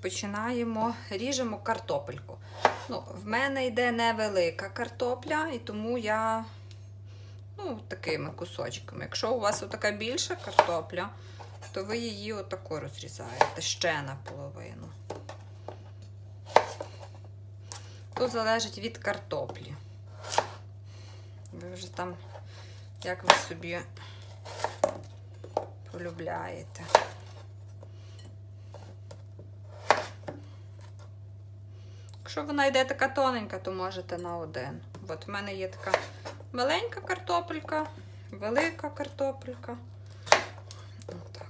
починаємо, ріжемо картопельку. Ну, в мене йде невелика картопля, і тому я ну, такими кусочками. Якщо у вас така більша картопля, то ви її отако розрізаєте ще наполовину. То залежить від картоплі. Ви вже там, як ви собі полюбляєте. Якщо вона йде така тоненька, то можете на один. От в мене є така маленька картопелька, велика картопелька. Отак.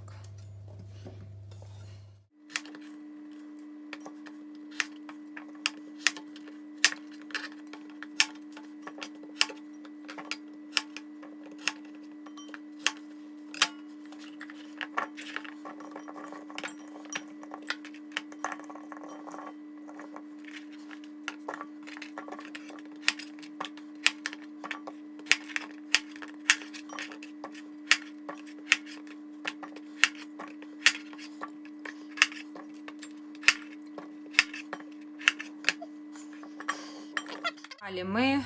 Далі ми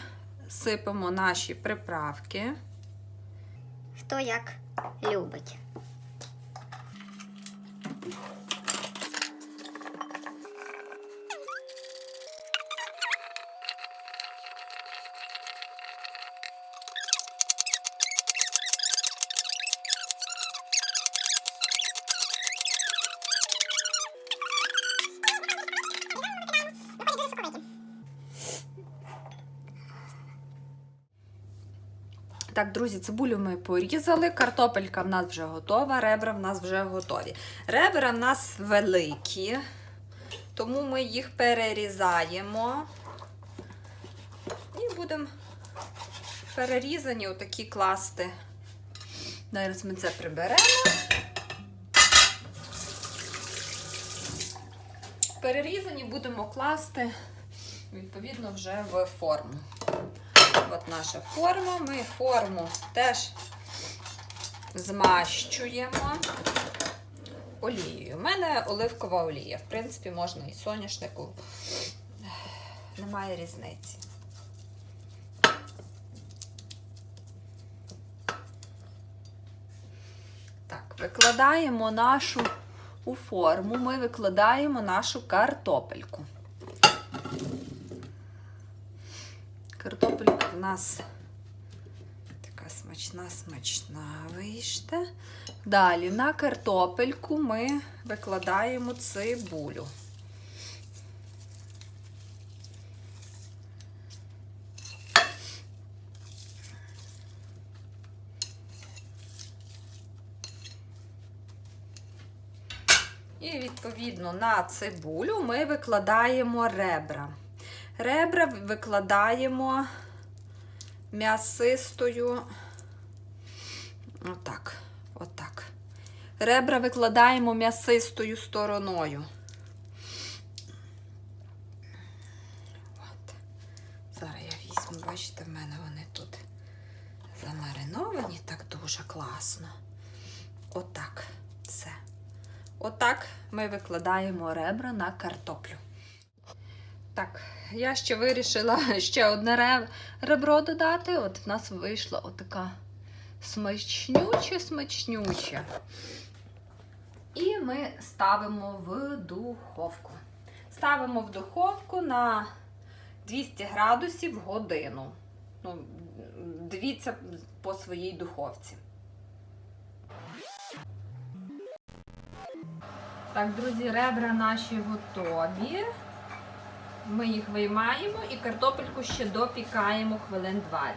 сипемо наші приправки. Хто як любить. Так, друзі, цибулю ми порізали, картопелька в нас вже готова, ребра в нас вже готові. Ребра в нас великі, тому ми їх перерізаємо і будемо перерізані отакі класти. Зараз ми це приберемо. Перерізані будемо класти, відповідно, вже в форму. От наша форма. Ми форму теж змащуємо олією. У мене оливкова олія. В принципі, можна і соняшнику. Немає різниці. Так, викладаємо нашу у форму, ми викладаємо нашу картопельку. Картопелька в нас така смачна, смачна вийшла. Далі на картопельку ми викладаємо цибулю. І відповідно на цибулю ми викладаємо ребра. Ребра викладаємо м'ясистою. Отак. Отак. Ребра викладаємо м'ясистою стороною. От. Зараз я візьму, бачите, в мене вони тут замариновані так дуже класно. Отак. Все. Отак ми викладаємо ребра на картоплю. Так, я ще вирішила ще одне ребро додати. От в нас вийшла отака смачнюча, смачнюча. І ми ставимо в духовку. Ставимо в духовку на 200 градусів годину. Ну, дивіться по своїй духовці. Так, друзі, ребра наші готові. Ми їх виймаємо і картопельку ще допікаємо хвилин 20.